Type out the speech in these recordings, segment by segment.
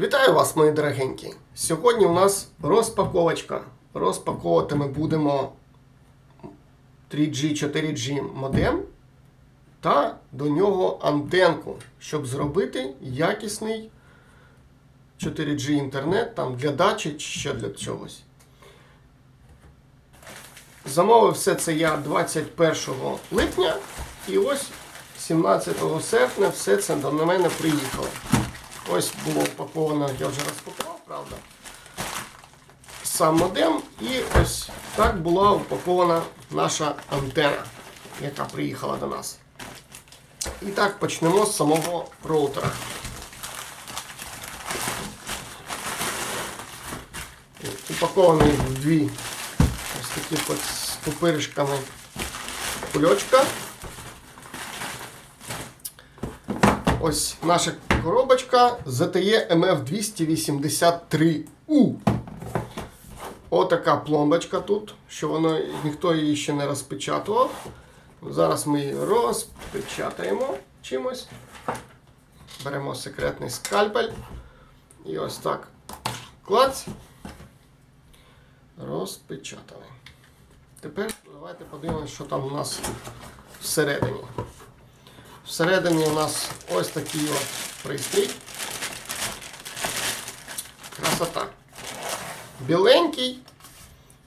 Вітаю вас, мої дорогенькі! Сьогодні у нас розпаковочка. Розпаковувати ми будемо 3G, 4G модем та до нього антенку, щоб зробити якісний 4G інтернет там для дачі чи ще для чогось. Замовив все це я 21 липня і ось 17 серпня все це до мене приїхало. Ось було упаковано, я вже розпакував, правда. Сам модем і ось так була упакована наша антена, яка приїхала до нас. І так почнемо з самого роутера. Упакований в дві ось от з пупиришками кульочка. Ось наша коробочка ZTE MF283U. Отака пломбочка тут, що воно ніхто її ще не розпечатував. Зараз ми її розпечатаємо чимось. Беремо секретний скальпель. І ось так. Клац. Розпечатали. Тепер давайте подивимося, що там у нас всередині. Всередині у нас ось такий от пристрій. Красота. Біленький,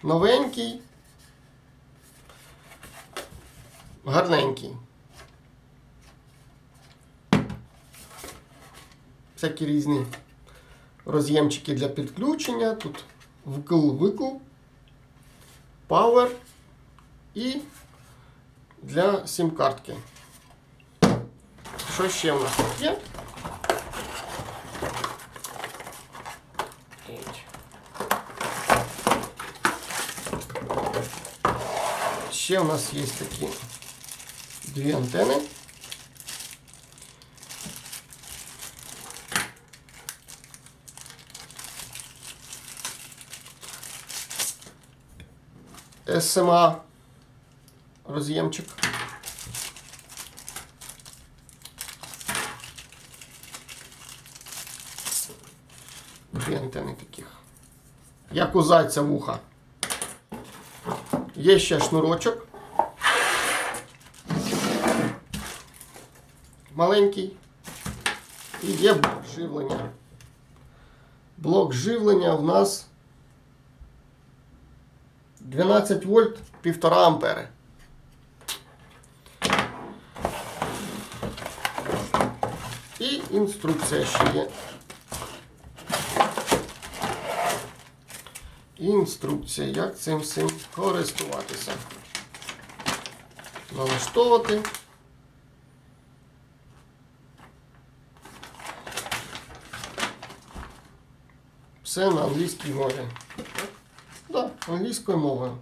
новенький, гарненький. Всякі різні роз'ємчики для підключення. Тут вкл-викл, Power і для сім-картки. Що ще в нас тут є? Ще у нас є такі дві антени. SMA роз'ємчик. Дві антени таких. Як у зайця вуха. Є ще шнурочок. Маленький. І є блок живлення. Блок живлення в нас 12 вольт 1,5 ампери. І інструкція ще є. Інструкція, як цим всім користуватися. Налаштовувати. Все на англійській мові. Так, да, англійською мовою.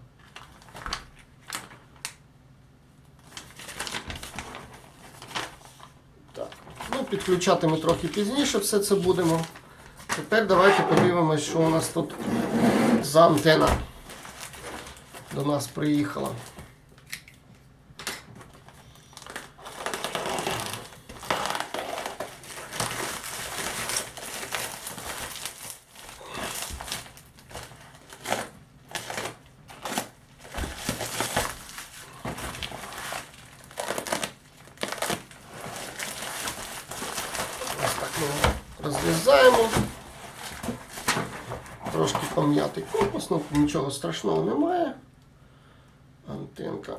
Так. Ну, підключати ми трохи пізніше все це будемо. Тепер давайте подивимось, що у нас тут за антена до нас приїхала. Розрізаємо. Трошки пом'ятий корпус, ну нічого страшного немає. Антенка.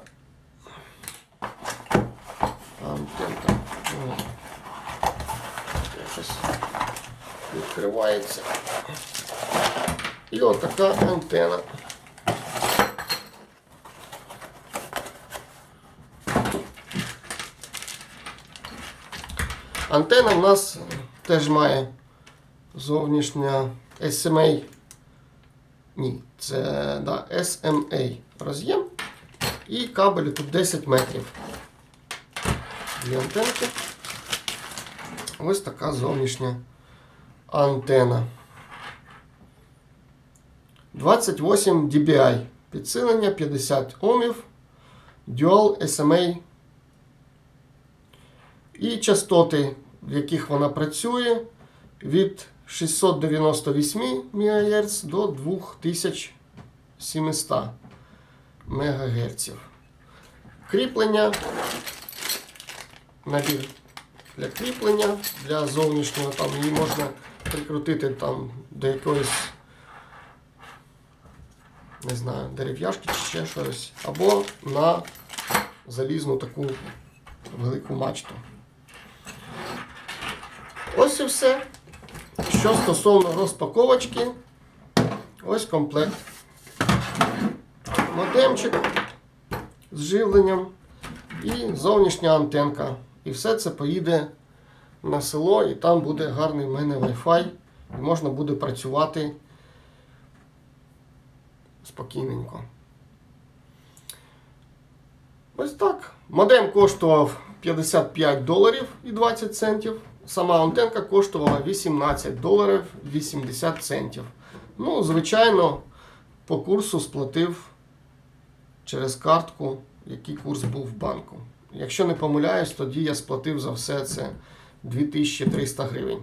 Антенка. Якось відкривається. І отака антена. Антена в нас теж має зовнішня SMA. Ні, це да, SMA роз'єм. І кабель тут 10 метрів. Дві антенки. Ось така зовнішня антена. 28 dBi. Підсилення 50 Омів. Dual SMA. І частоти, в яких вона працює, від 698 МГц до 2700 МГц. Кріплення. Набір для кріплення, для зовнішнього, там її можна прикрутити там до якоїсь, не знаю, дерев'яшки чи ще щось, або на залізну таку велику мачту. Ось і все. Що стосовно розпаковочки, ось комплект. Модемчик з живленням і зовнішня антенка. І все це поїде на село, і там буде гарний в мене Wi-Fi, і можна буде працювати спокійненько. Ось так. Модем коштував 55 доларів і 20 центів. Сама антенка коштувала 18 доларів 80 центів. Ну, звичайно, по курсу сплатив через картку, який курс був в банку. Якщо не помиляюсь, тоді я сплатив за все це 2300 гривень.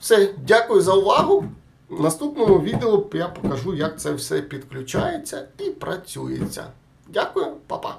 Все, дякую за увагу. В наступному відео я покажу, як це все підключається і працюється. Дякую, па-па.